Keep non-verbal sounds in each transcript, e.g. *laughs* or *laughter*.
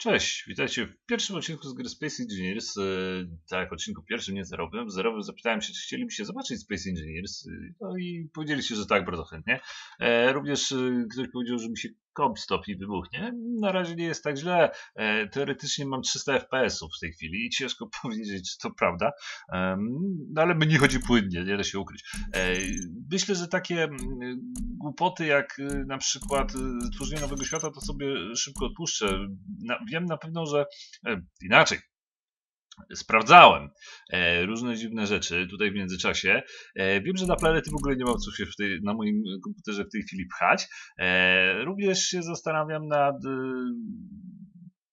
Cześć, witajcie w pierwszym odcinku z gry Space Engineers. e, Tak, odcinku pierwszym, nie zerowym. Zerowym zapytałem się, czy chcielibyście zobaczyć Space Engineers. e, No i powiedzieli się, że tak, bardzo chętnie. E, Również ktoś powiedział, że mi się komp stopni wybuchnie. Na razie nie jest tak źle. E, Teoretycznie mam 300 FPS-ów w tej chwili i ciężko *laughs* powiedzieć, czy to prawda. No ale mnie chodzi płynnie, nie da się ukryć. E, Myślę, że takie mm, głupoty jak y, na przykład y, tworzenie nowego świata, to sobie szybko odpuszczę. Wiem na pewno, że e, inaczej. Sprawdzałem e, różne dziwne rzeczy tutaj w międzyczasie. E, wiem, że na planety w ogóle nie mam co się tej, na moim komputerze w tej chwili pchać. E, również się zastanawiam nad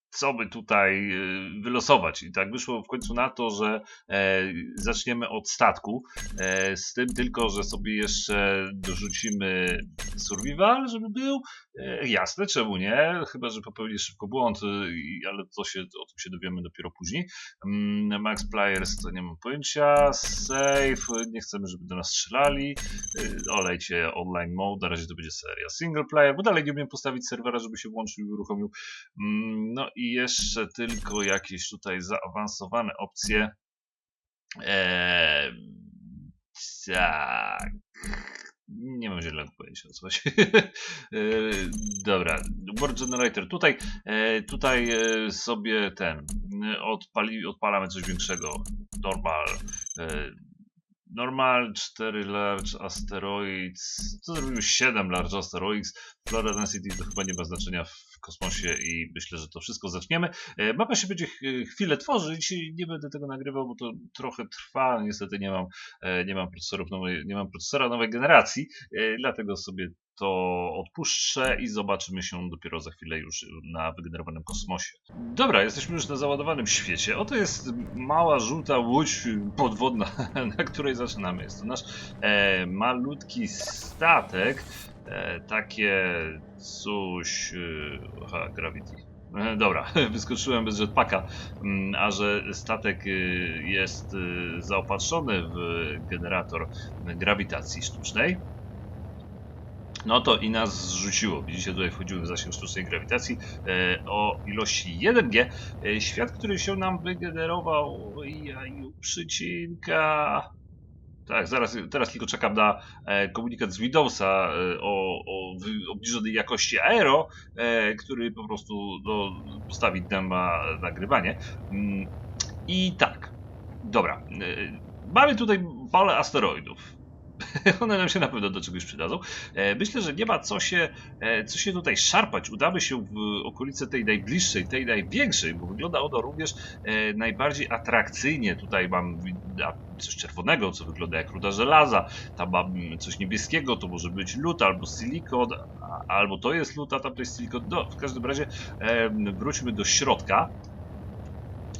co by tutaj y, wylosować. I tak wyszło w końcu na to, że e, zaczniemy od statku. E, z tym tylko, że sobie jeszcze dorzucimy survival, żeby był. E, jasne, czemu nie? Chyba, że popełnię szybko błąd, y, ale to się, o tym się dowiemy dopiero później. Mm, Max Players to nie mam pojęcia. Save, nie chcemy, żeby do nas strzelali. Olejcie online mode, na razie to będzie seria single player, bo dalej nie umiem postawić serwera, żeby się włączył i uruchomił. Mm, No i jeszcze tylko jakieś tutaj zaawansowane opcje. Eee, tak. Nie mam zielonego pojęcia o co chodzi. Eee, *laughs* Dobra, Word Generator. Tutaj, e, tutaj e, sobie ten e, odpali, odpalamy coś większego. Normal. Normal 4 Large Asteroids. Co zrobił 7 Large Asteroids? Flora Density to chyba nie ma znaczenia w kosmosie i myślę, że to wszystko zaczniemy. E, Mapa się będzie ch- chwilę tworzyć. Nie będę tego nagrywał, bo to trochę trwa. Niestety nie mam, e, nie mam, procesorów nowej, nie mam procesora nowej generacji, e, dlatego sobie to odpuszczę i zobaczymy się dopiero za chwilę już na wygenerowanym kosmosie. Dobra, jesteśmy już na załadowanym świecie. Oto jest mała żółta łódź podwodna, *laughs* na której zaczynamy. Jest to nasz e, malutki statek. E, takie coś. E, Gravity. E, Dobra, *laughs* wyskoczyłem bez jetpacka, Mm, a że statek y, jest y, zaopatrzony w generator grawitacji sztucznej, no to i nas zrzuciło. Widzicie, tutaj wchodzimy w zasięg sztucznej grawitacji e, o ilości 1G. E, świat, który się nam wygenerował, jaju, przycinka. Tak, zaraz, teraz tylko czekam na e, komunikat z Windowsa o, o obniżonej jakości aero, który po prostu no, postawi nam na nagrywanie. Mm, I tak, dobra. Mamy tutaj parę asteroidów. *laughs* One nam się na pewno do czegoś przydadzą. E, Myślę, że nie ma co się, e, co się tutaj szarpać. Udamy się w okolice tej najbliższej, tej największej, bo wygląda ono również e, najbardziej atrakcyjnie. Tutaj mam coś czerwonego, co wygląda jak ruda żelaza. Tam mam coś niebieskiego, to może być lut albo silikon, albo to jest lut, a tam to jest silikon. No, w każdym razie wróćmy do środka.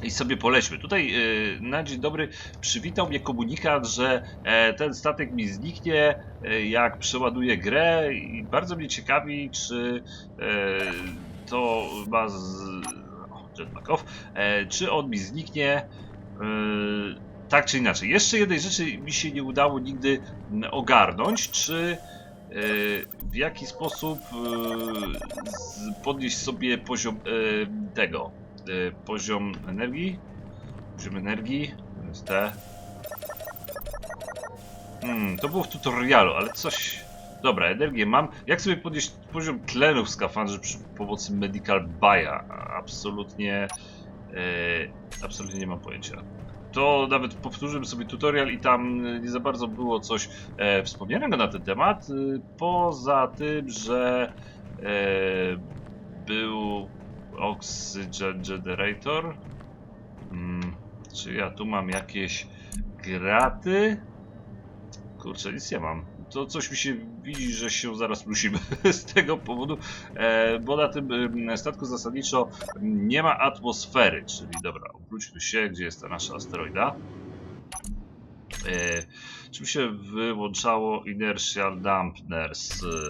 I sobie polećmy. Tutaj e, na dzień dobry przywitał mnie komunikat, że e, ten statek mi zniknie, e, jak przeładuję grę i bardzo mnie ciekawi, czy to ma z... jetpack off, czy on mi zniknie tak czy inaczej. Jeszcze jednej rzeczy mi się nie udało nigdy ogarnąć, czy w jaki sposób podnieść sobie poziom tego, poziom energii, poziom energii, to jest T, Hmm, to było w tutorialu, ale coś... Dobra, energię mam. Jak sobie podnieść poziom tlenu w skafandrze przy pomocy Medical Baya? Absolutnie... E, absolutnie nie mam pojęcia. To nawet powtórzyłem sobie tutorial i tam nie za bardzo było coś e, wspomnianego na ten temat. E, poza tym, że e, był Oxygen Generator. Hmm, czy ja tu mam jakieś graty? Kurczę, nic nie mam. To coś mi się widzi, że się zaraz musimy *laughs* z tego powodu, e, bo na tym statku zasadniczo nie ma atmosfery, czyli dobra, obróćmy się, gdzie jest ta nasza asteroida. E, czym się wyłączało Inertial Dampeners? E,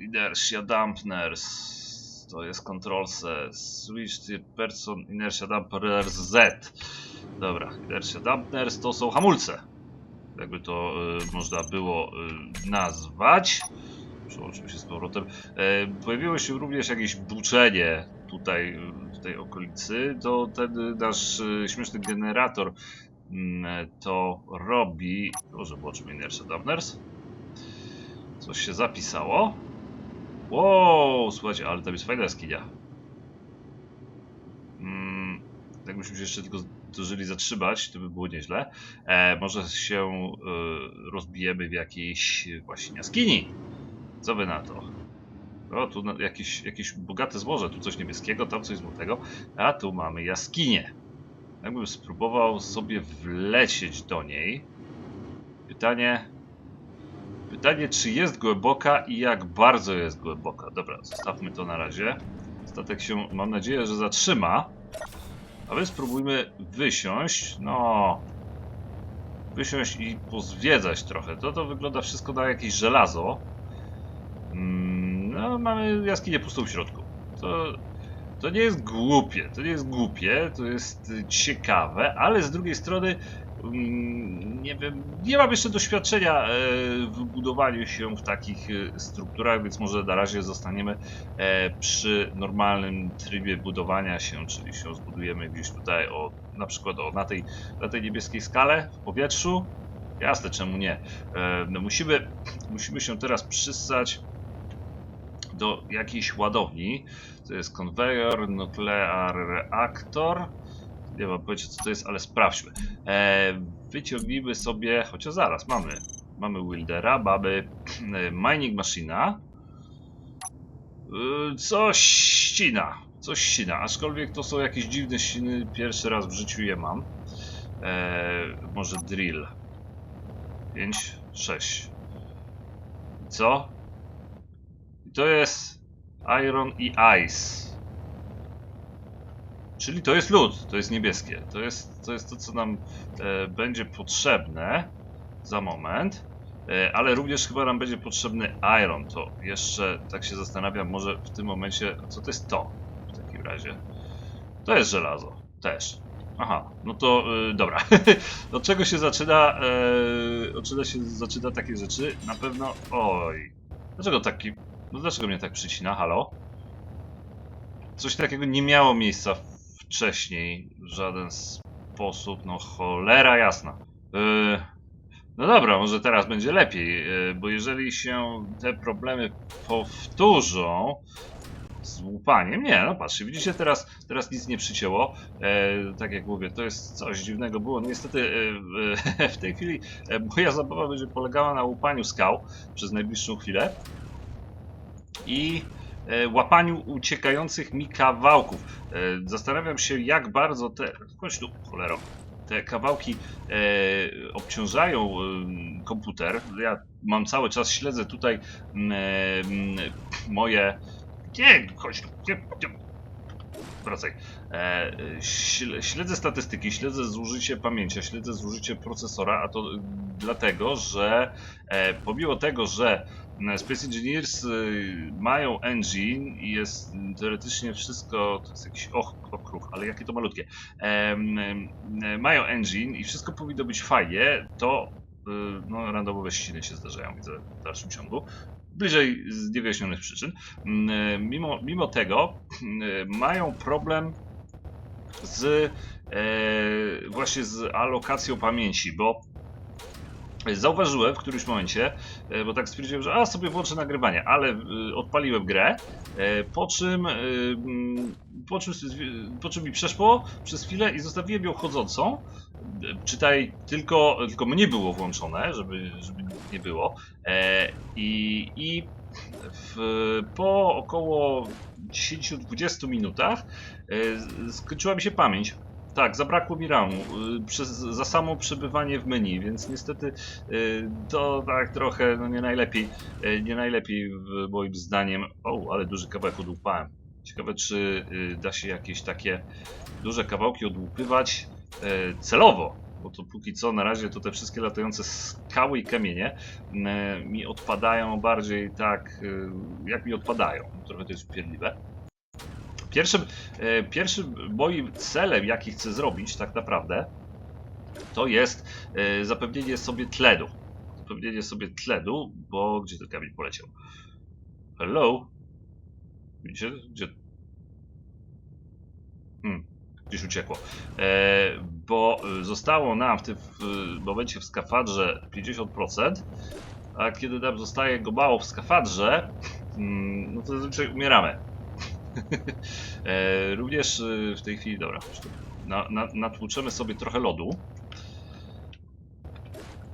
Inertia Dampeners. To jest Control C. Switch person Inertia Dampeners Z. Dobra, Inertia Dampeners to są hamulce jakby to y, można było y, nazwać. Przełączył się z powrotem. E, pojawiło się również jakieś buczenie tutaj w tej okolicy. To ten nasz e, śmieszny generator mm, to robi. Może włączymy Inertia Damners. Coś się zapisało. Wow, słuchajcie, ale tam jest fajna jaskinia. Mm, jakbyśmy się jeszcze tylko zdążyli zatrzymać, to by było nieźle. E, może się e, rozbijemy w jakiejś właśnie jaskini. Co wy na to? O, tu na, jakieś, jakieś bogate złoże, tu coś niebieskiego, tam coś złotego, a tu mamy jaskinię. Jakbym spróbował sobie wlecieć do niej. Pytanie, Pytanie, czy jest głęboka i jak bardzo jest głęboka. Dobra, zostawmy to na razie. Statek się, mam nadzieję, że zatrzyma. A więc spróbujmy wysiąść. No. Wysiąść i pozwiedzać trochę. To to wygląda wszystko na jakieś żelazo. Mm, No, mamy jaskinię pustą w środku. To, to nie jest głupie. To nie jest głupie. To jest ciekawe, ale z drugiej strony nie wiem, nie mam jeszcze doświadczenia e, w budowaniu się w takich e, strukturach, więc może na razie zostaniemy e, przy normalnym trybie budowania się, czyli się zbudujemy gdzieś tutaj o, na przykład o, na, tej, na tej niebieskiej skale w powietrzu. Jasne, czemu nie? No musimy, musimy się teraz przystać do jakiejś ładowni. To jest konwejor, nuclear reaktor nie mam pojęcia co to jest, ale sprawdźmy. E, wyciągnijmy sobie, chociaż zaraz, mamy. Mamy Wildera, mamy e, Mining Machina. E, coś ścina, coś ścina, aczkolwiek to są jakieś dziwne ściny, pierwszy raz w życiu je mam. E, może Drill. 5, 6. I co? I to jest Iron i Ice. Czyli to jest lód, to jest niebieskie. To jest to, jest to co nam e, będzie potrzebne za moment. E, ale również chyba nam będzie potrzebny iron. To jeszcze tak się zastanawiam, może w tym momencie. Co to jest to w takim razie? To jest żelazo. Też. Aha, no to e, dobra. *laughs* Od czego się zaczyna? E, od czego się zaczyna takie rzeczy? Na pewno. Oj. Dlaczego taki. No dlaczego mnie tak przycina? Halo? Coś takiego nie miało miejsca wcześniej w żaden sposób. No cholera jasna. Yy, no dobra, może teraz będzie lepiej, yy, bo jeżeli się te problemy powtórzą z łupaniem, nie, no patrzcie, widzicie teraz, teraz nic nie przycięło, e, tak jak mówię, to jest coś dziwnego było, no niestety e, w *laughs* tej chwili e, moja zabawa będzie polegała na łupaniu skał przez najbliższą chwilę i łapaniu uciekających mi kawałków. E, Zastanawiam się, jak bardzo te. Chodź tu, cholero. Te kawałki e, obciążają e, komputer. Ja mam cały czas, śledzę tutaj mm, e, mm, moje. Nie, chodź. Nie. Wracaj. E, śle- śledzę statystyki, śledzę zużycie pamięci, śledzę zużycie procesora, a to dlatego, że e, pomimo tego, że e, Space Engineers y, mają engine i jest teoretycznie wszystko, to jest jakiś och, okruch, ale jakie to malutkie, e, mają engine i wszystko powinno być fajnie, to y, no, randomowe ściny się zdarzają, widzę w dalszym ciągu. Bliżej z niewyjaśnionych przyczyn. Mm, e, Mimo, mimo tego e, mają problem z właśnie z alokacją pamięci, bo zauważyłem w którymś momencie, e, bo tak stwierdziłem, że a sobie włączę nagrywanie, ale e, odpaliłem grę, e, po czym, mm, po czym, po czym mi przeszło przez chwilę i zostawiłem ją chodzącą. Czytaj, tylko, tylko mnie było włączone, żeby, żeby nie było. I, i w, po około 10-20 minutach skończyła mi się pamięć. Tak, zabrakło mi ramu y, przez, za samo przebywanie w menu, więc niestety y, to tak trochę no nie najlepiej, y, nie najlepiej moim zdaniem. O, ale duży kawałek odłupałem. Ciekawe, czy da się jakieś takie duże kawałki odłupywać celowo, bo to póki co na razie to te wszystkie latające skały i kamienie mi odpadają bardziej tak, jak mi odpadają. Trochę to jest upierdliwe. Pierwszym, e, pierwszym moim celem, jaki chcę zrobić tak naprawdę, to jest e, zapewnienie sobie tlenu. Zapewnienie sobie tlenu, bo gdzie ten kamień poleciał? Hello? Widzicie? Gdzie? Hmm, gdzieś uciekło. E, bo zostało nam w tym w, momencie w skafadrze 50%, a kiedy nam zostaje go mało w skafadrze, mm, no to zazwyczaj umieramy. *laughs* e, również y, w tej chwili, dobra, na, na, natłuczemy sobie trochę lodu.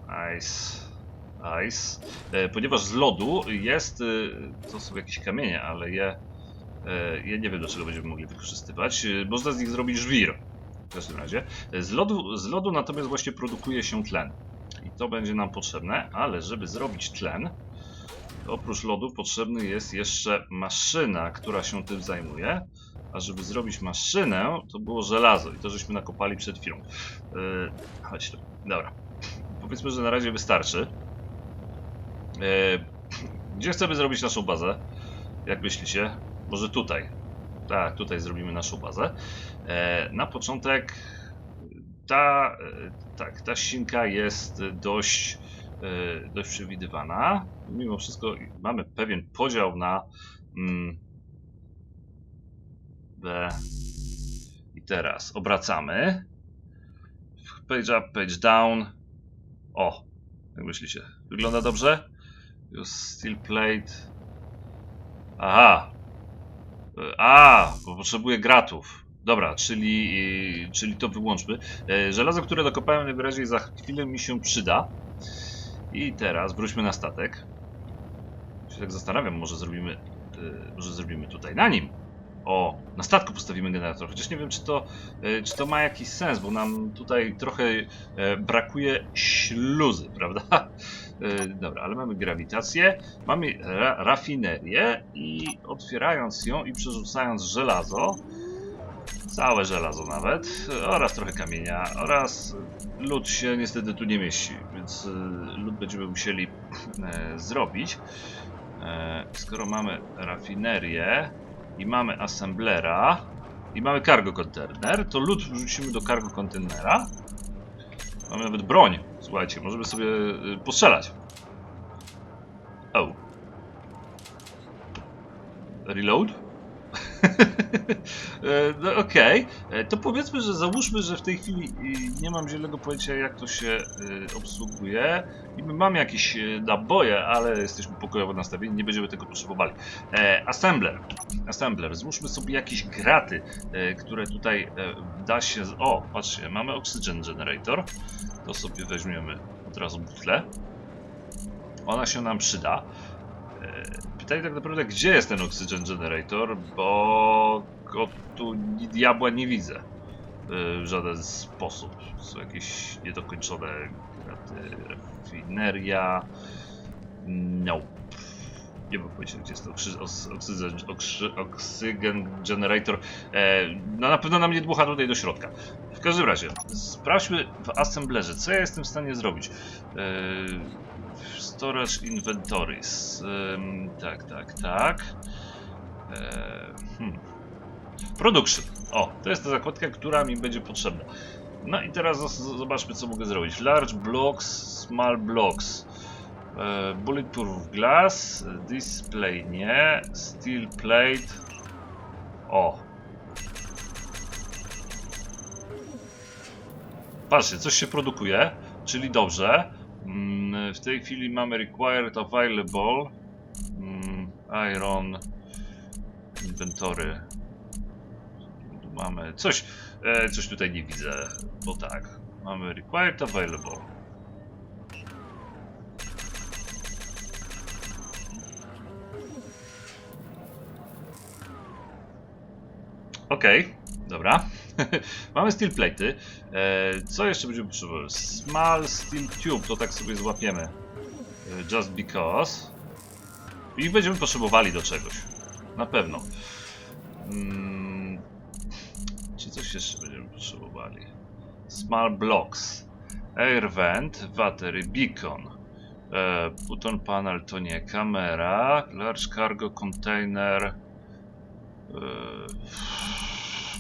Nice. Nice. E, ponieważ z lodu jest. To są jakieś kamienie, ale je. e, Je nie wiem do czego będziemy mogli wykorzystywać. E, Można z nich zrobić żwir. W każdym razie. E, Z lodu, z lodu natomiast właśnie produkuje się tlen. I to będzie nam potrzebne, ale żeby zrobić tlen, oprócz lodu potrzebny jest jeszcze maszyna, która się tym zajmuje. A żeby zrobić maszynę, to było żelazo i to żeśmy nakopali przed chwilą. Yy, chodź. Dobra. Powiedzmy, że na razie wystarczy. Yy, gdzie chcemy zrobić naszą bazę? Jak myślicie? Może tutaj. Tak, tutaj zrobimy naszą bazę. E, na początek ta, e, tak, ta ścianka jest dość, dość przewidywana. Mimo wszystko mamy pewien podział na mm, B. I teraz obracamy. Page up, page down. O, jak myślicie? Wygląda dobrze? Use steel plate. Aha. E, A, bo potrzebuję gratów. Dobra, czyli, y, czyli to wyłączmy. Żelazo, które dokopałem najwyraźniej za chwilę mi się przyda. I teraz wróćmy na statek. Się tak zastanawiam, może zrobimy, e, może zrobimy tutaj na nim. O, na statku postawimy generator, chociaż nie wiem, czy to, e, czy to ma jakiś sens, bo nam tutaj trochę e, brakuje śluzy, *laughs* prawda? E, Dobra, ale mamy grawitację, mamy ra rafinerię i otwierając ją i przerzucając żelazo, całe żelazo nawet, oraz trochę kamienia, oraz lód się niestety tu nie mieści, więc e, lód będziemy musieli e, zrobić. E, skoro mamy rafinerię i mamy assemblera i mamy cargo container, to lód wrzucimy do cargo containera. Mamy nawet broń, słuchajcie, możemy sobie postrzelać. O. Reload? E, no okej, E, to powiedzmy, że załóżmy, że w tej chwili y, nie mam zielonego pojęcia jak to się obsługuje i my mamy jakieś naboje, ale jesteśmy pokojowo nastawieni, nie będziemy tego potrzebowali. E, assembler, assembler, złóżmy sobie jakieś graty, e, które tutaj e, da się... O, patrzcie, mamy oxygen generator, to sobie weźmiemy od razu butlę. Ona się nam przyda. E, Pytanie tak naprawdę, gdzie jest ten Oxygen Generator, bo go tu diabła nie widzę e, w żaden sposób. Są jakieś niedokończone rafineria. No. Nie wiem pojęcia, gdzie jest to oksy- os- Oxygen, oksy- Oxygen Generator. E, no na pewno nam nie dmucha tutaj do środka. W każdym razie, sprawdźmy w assemblerze, co ja jestem w stanie zrobić. Storage Inventories. Ym, tak, tak, tak. E, hmm. Production. O, to jest ta zakładka, która mi będzie potrzebna. No i teraz zobaczmy, co mogę zrobić. Large blocks, small blocks. E, bulletproof glass, display nie, steel plate. O. Patrzcie, coś się produkuje, czyli dobrze. Mm, W tej chwili mamy required available mm, iron inwentory. Mamy coś, e, coś tutaj nie widzę, bo tak. Mamy required available. Okej, dobra. *laughs* Mamy steel plate'y. E, co jeszcze będziemy potrzebować? Small steel tube, to tak sobie złapiemy. E, just because. I będziemy potrzebowali do czegoś. Na pewno. Mm, czy coś jeszcze będziemy potrzebowali? Small blocks. Air vent, battery, beacon. E, button panel to nie. Kamera. Large cargo container. E,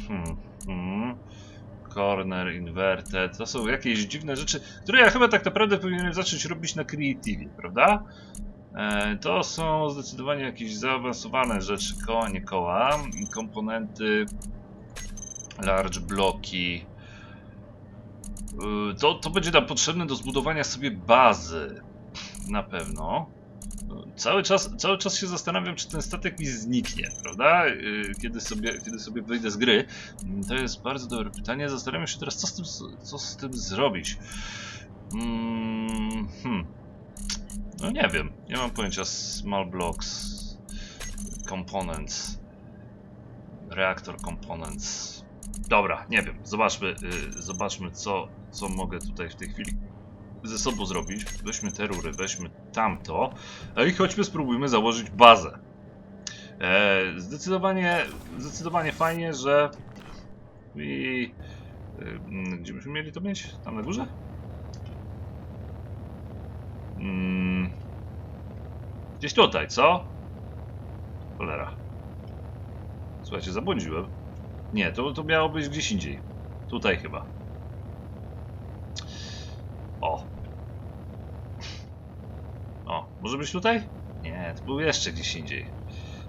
hmm. Corner, inverted. To są jakieś dziwne rzeczy, które ja chyba tak naprawdę powinienem zacząć robić na Creative, prawda? E, To są zdecydowanie jakieś zaawansowane rzeczy, koła, nie koła. Komponenty, large bloki. Y, To, to będzie nam potrzebne do zbudowania sobie bazy. Na pewno. Cały czas, cały czas się zastanawiam, czy ten statek mi zniknie, prawda? Y, Kiedy sobie, kiedy sobie wyjdę z gry. Mm, To jest bardzo dobre pytanie. Zastanawiam się teraz, co z tym, co z tym zrobić. Mm, hmm. No nie wiem. Nie mam pojęcia. Small blocks. Components. Reactor components. Dobra, nie wiem. Zobaczmy, y, zobaczmy co, co mogę tutaj w tej chwili ze sobą zrobić. Weźmy te rury, weźmy tamto. A i chodźmy spróbujmy założyć bazę. E, zdecydowanie, zdecydowanie fajnie, że i y, mm, gdzie byśmy mieli to mieć? Tam na górze? Mm, gdzieś tutaj, co? Cholera. Słuchajcie, zabłądziłem. Nie, to, to miało być gdzieś indziej. Tutaj chyba. O. O, może być tutaj? Nie, to był jeszcze gdzieś indziej.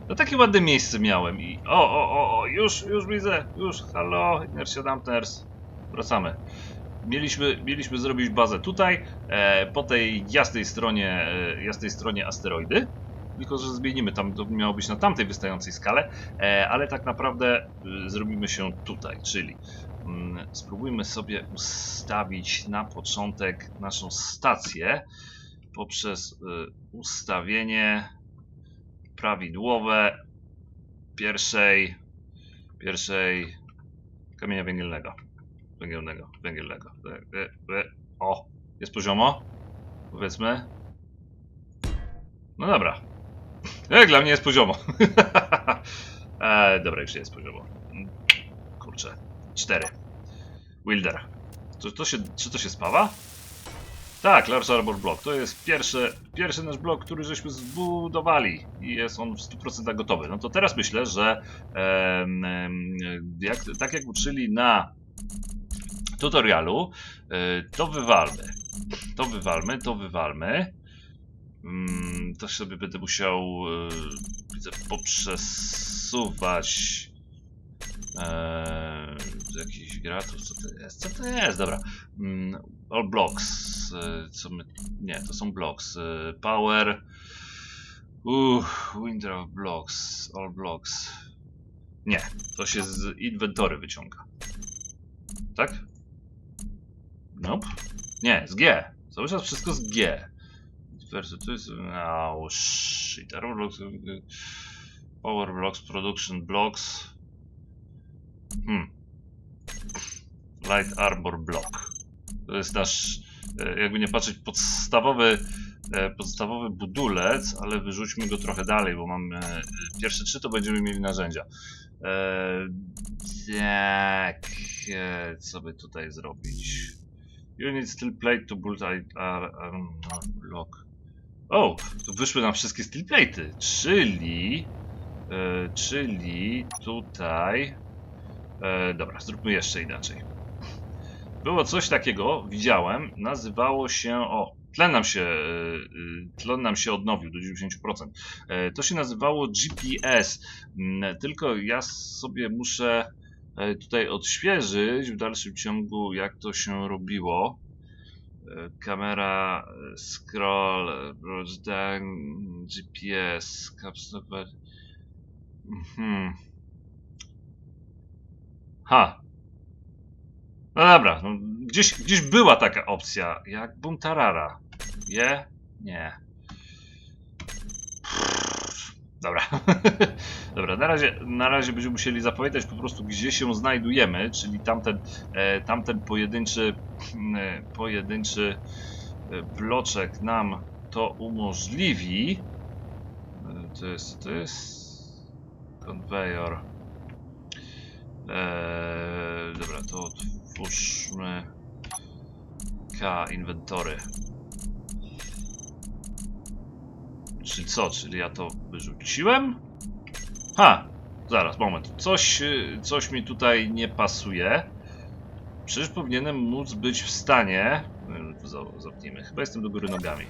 No takie ładne miejsce miałem i... O, o, o, o, już, już widzę, już, halo, Inertia Dampners. Wracamy. Mieliśmy, mieliśmy zrobić bazę tutaj, e, po tej jasnej stronie, e, jasnej stronie asteroidy. Tylko, że zmienimy tam, to miało być na tamtej wystającej skale, e, ale tak naprawdę e, zrobimy się tutaj, czyli mm, spróbujmy sobie ustawić na początek naszą stację poprzez y, ustawienie prawidłowe pierwszej pierwszej kamienia węgielnego. Węgielnego, węgielnego. E, e, e. O, jest poziomo. Powiedzmy. No dobra. Jak dla mnie jest poziomo. *laughs* e, dobra, już jest poziomo. Kurczę. Cztery. Wilder. To, to się, czy to się spawa? Tak, Large Arbor Block. To jest pierwszy, pierwszy nasz blok, który żeśmy zbudowali i jest on w 100% gotowy. No to teraz myślę, że em, jak, tak jak uczyli na tutorialu, e, to wywalmy. To wywalmy, to wywalmy. Mm, To sobie będę musiał e, widzę, poprzesuwać e, jakichś gratów, co to jest? Co to jest? Dobra. Mm, all blocks. e, Co my... Nie, to są blocks. E, Power. Uff, winter of blocks. All blocks. Nie, to się z inwentory wyciąga. Tak? Nope. Nie, z G. Cały czas wszystko z G. To jest... Oh, shit. Arrow blocks... y, y, Power blocks, production blocks. Hmm. Light Arbor Block. To jest nasz, e, jakby nie patrzeć, podstawowy, e, podstawowy budulec, ale wyrzućmy go trochę dalej, bo mamy e, pierwsze trzy, to będziemy mieli narzędzia. Tak, co by tutaj zrobić? Unit steel plate to build a, a, a, a block. O, tu wyszły nam wszystkie steel plate'y, czyli, e, czyli tutaj E, dobra, zróbmy jeszcze inaczej. Było coś takiego, widziałem, nazywało się. O, tlen nam się, e, tlen nam się odnowił do 90%. E, to się nazywało GPS. Mm, Tylko ja sobie muszę e, tutaj odświeżyć w dalszym ciągu, jak to się robiło. Kamera, e, scroll, e, broadband, GPS, caps lock. Hmm. Ha. No dobra, no, gdzieś, gdzieś była taka opcja, jak Buntarara. Je? Nie. Dobra. *laughs* Dobra, na razie, na razie będziemy musieli zapowiadać po prostu, gdzie się znajdujemy, czyli tamten, e, tamten pojedynczy, e, pojedynczy e, bloczek nam to umożliwi. E, to jest, to jest konwejor. Eee, dobra, to otwórzmy K inwentory. Czyli co? Czyli ja to wyrzuciłem? Ha! Zaraz, moment. Coś, y, coś mi tutaj nie pasuje. Przecież powinienem móc być w stanie. y, to za- Zamknijmy. Chyba jestem do góry nogami.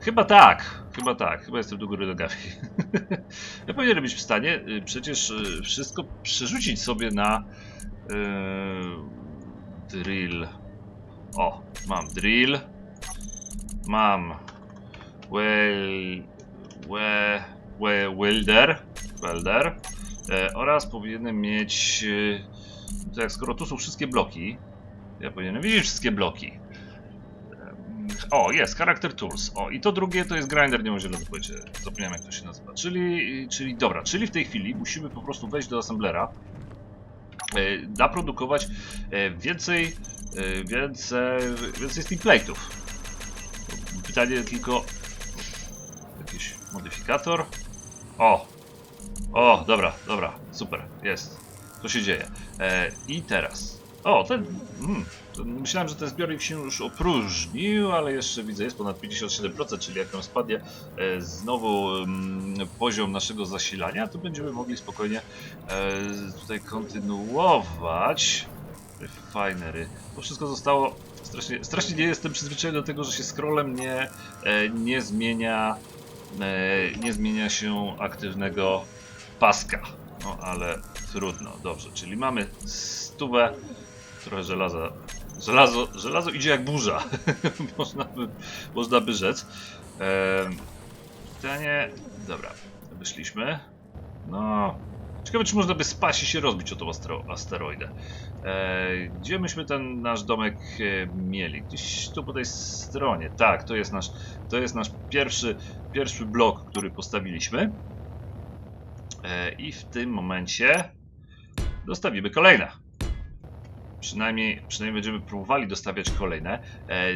Chyba tak, chyba tak, chyba jestem do góry nogami. *laughs* ja powinienem być w stanie y, przecież y, wszystko przerzucić sobie na y, drill. O, mam drill, mam well, we, we, welder, welder e, oraz powinienem mieć, e, tak skoro tu są wszystkie bloki, ja powinienem widzieć wszystkie bloki. O, jest, Character Tools. O, i to drugie to jest grinder, nie mam zielonego pojęcia. Zapomniałem jak to się nazywa. Czyli, czyli dobra, czyli w tej chwili musimy po prostu wejść do assemblera, e, naprodukować e, więcej, e, więcej, więcej steel plate'ów. Pytanie tylko, modyfikator. O, o, dobra, dobra, super, jest. Co się dzieje? E, I teraz. O, ten. Mm, to myślałem, że ten zbiornik się już opróżnił, ale jeszcze widzę, jest ponad 57%, czyli jak nam spadnie e, znowu mm, poziom naszego zasilania, to będziemy mogli spokojnie e, tutaj kontynuować. Refinery. To wszystko zostało. Strasznie, strasznie nie jestem przyzwyczajony do tego, że się scrollem nie, e, nie zmienia. E, nie zmienia się aktywnego paska. No ale trudno, dobrze. Czyli mamy stówę, trochę żelaza. Żelazo, żelazo idzie jak burza, *laughs* można, by, można by rzec. E, pytanie. Dobra, wyszliśmy. No. Ciekawe, czy można by spaść i się rozbić o tą astro, asteroidę. E, gdzie myśmy ten nasz domek e, mieli? Gdzieś tu po tej stronie. Tak, to jest nasz, to jest nasz pierwszy, pierwszy blok, który postawiliśmy. E, I w tym momencie dostawimy kolejne. Przynajmniej, przynajmniej będziemy próbowali dostawiać kolejne. E,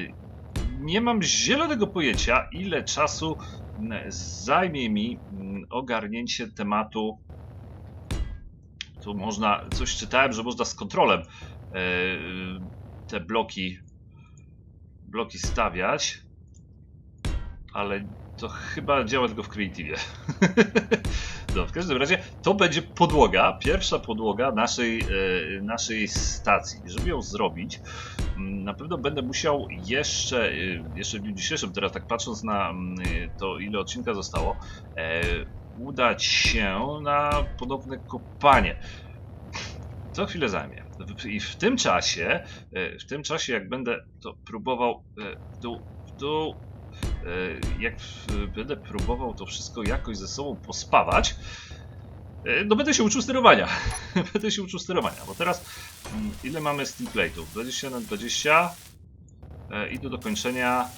nie mam zielonego pojęcia, ile czasu zajmie mi ogarnięcie tematu. Tu można, coś czytałem, że można z kontrolem e, te bloki, bloki stawiać, ale to chyba działa tylko w Creative. *laughs* No, w każdym razie to będzie podłoga, pierwsza podłoga naszej, e, naszej stacji. Żeby ją zrobić, mm, na pewno będę musiał jeszcze, e, jeszcze w dniu dzisiejszym, teraz tak patrząc na mm, to, ile odcinka zostało, udać się na ponowne kopanie. Co chwilę zajmie. I w tym czasie, e, w tym czasie, jak będę to próbował e, w dół, w dół, e, jak będę próbował to wszystko jakoś ze sobą pospawać, no będę się uczył sterowania. *laughs* będę się uczył sterowania, bo teraz mm, ile mamy steel plate'ów? 20 na 20 e, i do dokończenia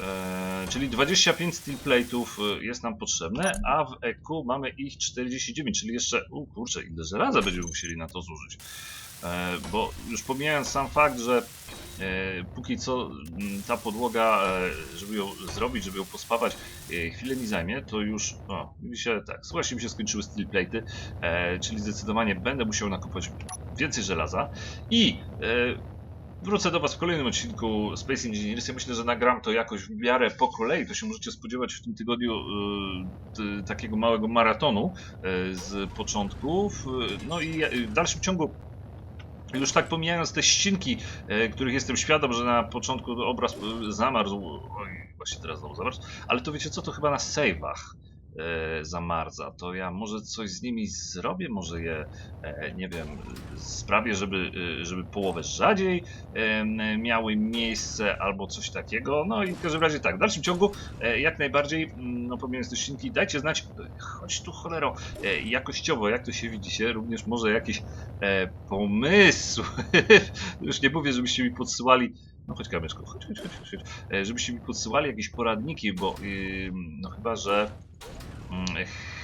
e, czyli 25 steel plate'ów e, jest nam potrzebne, a w EQ mamy ich 49, czyli jeszcze, u kurczę, ile żelaza będziemy musieli na to zużyć. E, bo już pomijając sam fakt, że e, póki co m, ta podłoga, e, żeby ją zrobić, żeby ją pospawać, e, chwilę mi zajmie, to już, o, mi się tak, właśnie mi się skończyły steel plate'y, e, czyli zdecydowanie będę musiał nakopać więcej żelaza i e, Wrócę do Was w kolejnym odcinku Space Engineers. Ja myślę, że nagram to jakoś w miarę po kolei. To się możecie spodziewać w tym tygodniu t, takiego małego maratonu e, z początków. E, No i w dalszym ciągu już tak pomijając te ścinki, których jestem świadom, że na początku obraz zamarzł, oj, właśnie teraz znowu zamarzł, ale to wiecie co, to chyba na save'ach zamarza, to ja może coś z nimi zrobię, może je, e, nie wiem, sprawię, żeby, e, żeby połowę rzadziej miały miejsce albo coś takiego, no i w każdym razie tak, w dalszym ciągu e, jak najbardziej, mm, no pomijając te ścinki, dajcie znać, e, chodź tu cholero, e, jakościowo, jak to się widzicie, również może jakieś e, pomysły. *laughs* Już nie mówię, żebyście mi podsyłali. No chodź kamyczku, chodź, chodź, chodź, chodź. E, żebyście mi podsyłali jakieś poradniki, bo yy, no chyba, że. Mm,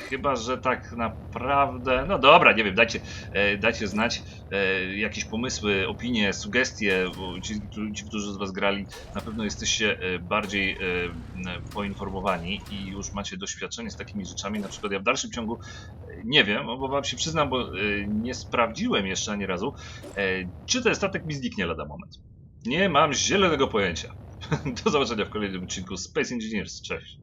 chyba, że tak naprawdę. No dobra, nie wiem, dajcie, e, dajcie znać e, jakieś pomysły, opinie, sugestie, bo ci, ci, którzy z Was grali, na pewno jesteście bardziej poinformowani i już macie doświadczenie z takimi rzeczami. Na przykład ja w dalszym ciągu nie wiem, bo Wam się przyznam, bo nie sprawdziłem jeszcze ani razu, czy ten statek mi zniknie lada moment. Nie mam zielonego pojęcia. *laughs* Do zobaczenia w kolejnym odcinku Space Engineers. Cześć.